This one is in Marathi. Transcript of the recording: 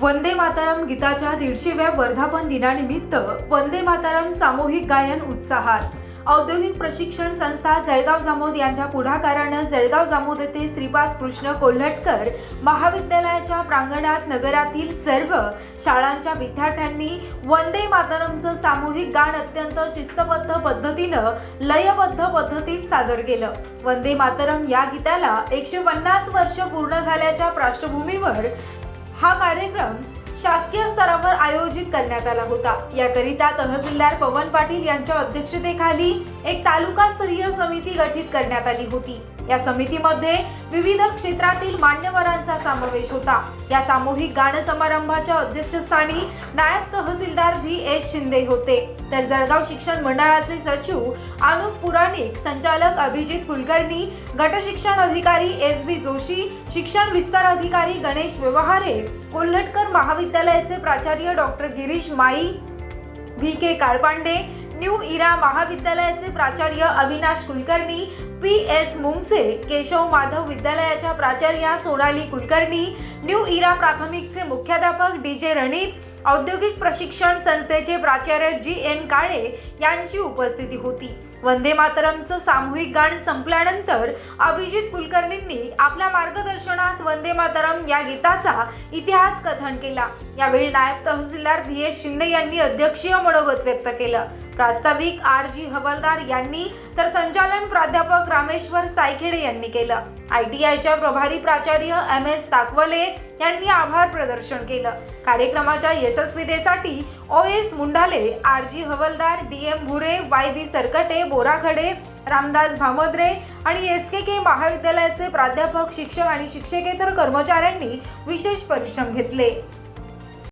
वंदे मातरम गीताच्या दीडशेव्या वर्धापन दिनानिमित्त वंदे मातारम सामूहिक गायन उत्साहात. औद्योगिक प्रशिक्षण संस्था जळगाव जामोद यांच्या पुढाकारानं जळगाव जामोद येथे श्रीपाद कृष्ण कोल्हटकर महाविद्यालयाच्या प्रांगणात नगरातील सर्व शाळांच्या विद्यार्थ्यांनी वंदे मातरमचं सामूहिक गाण अत्यंत शिस्तबद्ध पद्धतीनं लयबद्ध पद्धतीत सादर केलं. वंदे मातरम या गीताला एकशे पन्नास वर्ष पूर्ण झाल्याच्या पार्श्वभूमीवर हा कार्यक्रम शासकीय स्तरावर आयोजित करण्यात आला होता. याकरिता तहसीलदार पवन पाटील यांच्या अध्यक्षतेखाली एक तालुकास्तरीय समिती गठीत करण्यात आली होती. या समितीमध्ये विविध क्षेत्रातील मान्यवरांचा समावेश होता. या सामूहिक गान समारंभाच्या अध्यक्षस्थानी नायब तहसीलदार व्ही. एस. शिंदे होते. तर जळगाव शिक्षण मंडळाचे सचिव अनुप पुराणिक संचालक अभिजित कुलकर्णी गट शिक्षण अधिकारी एस. बी जोशी शिक्षण विस्तार अधिकारी गणेश व्यवहारे कोल्हटकर महाविद्यालयाचे प्राचार्य doctor Girish Mai V. K. Kalpande new era महाविद्यालयाचे प्राचार्य अविनाश कुलकर्णी पी एस मुंगसे केशव माधव विद्यालयाच्या प्राचार्या सोनाली कुलकर्णी न्यू इरा प्राथमिकचे मुख्याध्यापक डी जे रणित औद्योगिक प्रशिक्षण संस्थेचे प्राचार्य जी एन काळे यांची उपस्थिती होती. वंदे मातरमचं सामूहिक गाण संपल्यानंतर अभिजित कुलकर्णींनी आपल्या मार्गदर्शनात वंदे मातरम या गीताचा इतिहास कथन केला. यावेळी नायब तहसीलदार व्ही. एस. शिंदे यांनी अध्यक्षीय मनोगत व्यक्त केलं. प्रास्ताविक आर. जी. हवालदार यांनी तर संचालन प्राध्यापक रामेश्वर सायखेडे यांनी केलं. आय टी आयच्या प्रभारी प्राचार्य एम एस ताकवले यांनी आभार प्रदर्शन केलं. कार्यक्रमाच्या यशस्वीतेसाठी O S Mundale R G Havaldar D M Bhure Y V Sarkate Borakhade Ramdas Bhamdre आणि एस के के महाविद्यालयाचे प्राध्यापक शिक्षक आणि शिक्षकेतर कर्मचाऱ्यांनी विशेष परिश्रम घेतले.